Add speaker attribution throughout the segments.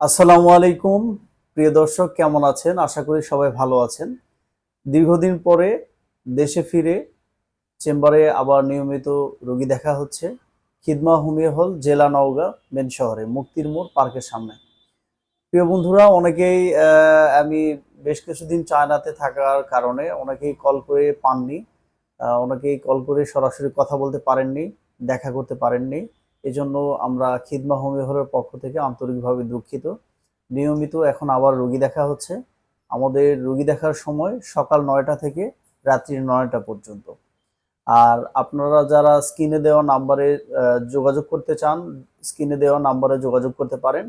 Speaker 1: আসসালামু আলাইকুম। প্রিয় দর্শক, কেমন আছেন? আশা করি সবাই ভালো আছেন। দীর্ঘদিন পরে দেশে ফিরে চেম্বারে আবার নিয়মিত রোগী দেখা হচ্ছে। খিদমা হোমিও হল জেলা নওগাঁ মেন শহরে, মুক্তির মোড় পার্কের সামনে। প্রিয় বন্ধুরা, অনেকেই আমি বেশ কিছুদিন চায়নাতে থাকার কারণে অনেকেই কল করে পাননি। অনেকেই কল করে সরাসরি কথা বলতে পারেননি, দেখা করতে পারেননি। এজন্য আমরা খিদমা হলের পক্ষ থেকে আন্তরিকভাবে দুঃখিত। নিয়মিত এখন আবার রোগী দেখা হচ্ছে। আমাদের রোগী দেখার সময় সকাল নয়টা থেকে রাত্রি নয়টা পর্যন্ত। আর আপনারা যারা স্ক্রিনে দেওয়া নাম্বারে যোগাযোগ করতে চান, স্ক্রিনে দেওয়া নাম্বারে যোগাযোগ করতে পারেন।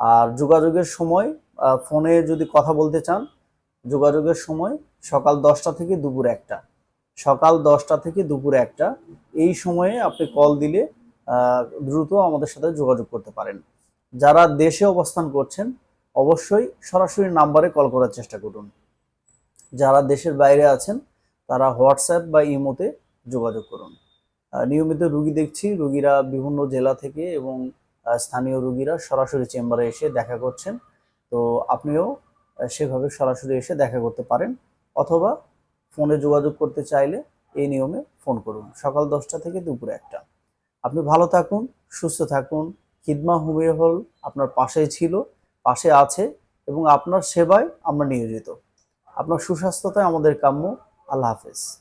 Speaker 1: আর যোগাযোগের সময় ফোনে যদি কথা বলতে চান, যোগাযোগের সময় সকাল দশটা থেকে দুপুর একটা। সকাল দশটা থেকে দুপুর একটা। এই সময়ে আপনি কল দিলে দ্রুত আমাদের সাথে যোগাযোগ করতে পারেন। যারা দেশে অবস্থান করছেন, অবশ্যই সরাসরি নাম্বারে কল করার চেষ্টা করুন। যারা দেশের বাইরে আছেন, তারা হোয়াটসঅ্যাপ বা ইমোতে যোগাযোগ করুন। নিয়মিত রুগী দেখছি, রুগীরা বিভিন্ন জেলা থেকে এবং স্থানীয় রুগীরা সরাসরি চেম্বারে এসে দেখা করছেন। তো আপনিও সেভাবে সরাসরি এসে দেখা করতে পারেন অথবা ফোনে যোগাযোগ করতে চাইলে এই নিয়মে ফোন করুন। সকাল দশটা থেকে দুপুরে একটা। আপনি ভালো থাকুন, সুস্থ থাকুন। খিদমা হুমির হল আপনার পাশেই ছিল, পাশে আছে এবং আপনার সেবায় আমরা নিয়োজিত। আপনার সুস্বাস্থ্যতায় আমাদের কাম্য। আল্লাহ হাফেজ।